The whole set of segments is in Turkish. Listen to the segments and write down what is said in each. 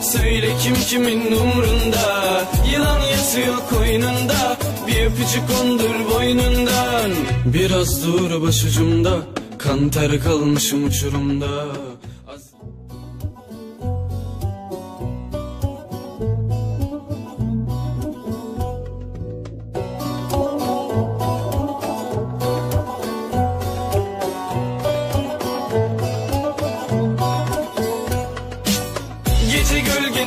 söyle kim kimin umrunda? Yılan yatıyor koynunda. Bir öpücük kondur boynundan. Biraz dur başucumda. Kan ter kalmışım uçurumda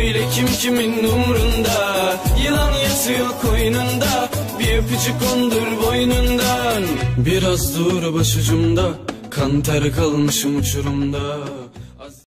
da söyle kim kimin umrunda? Yılan yatıyor koynunda. Bir öpücük kondur boynundan. Biraz dur başucumda. Kan ter kalmışım uçurumda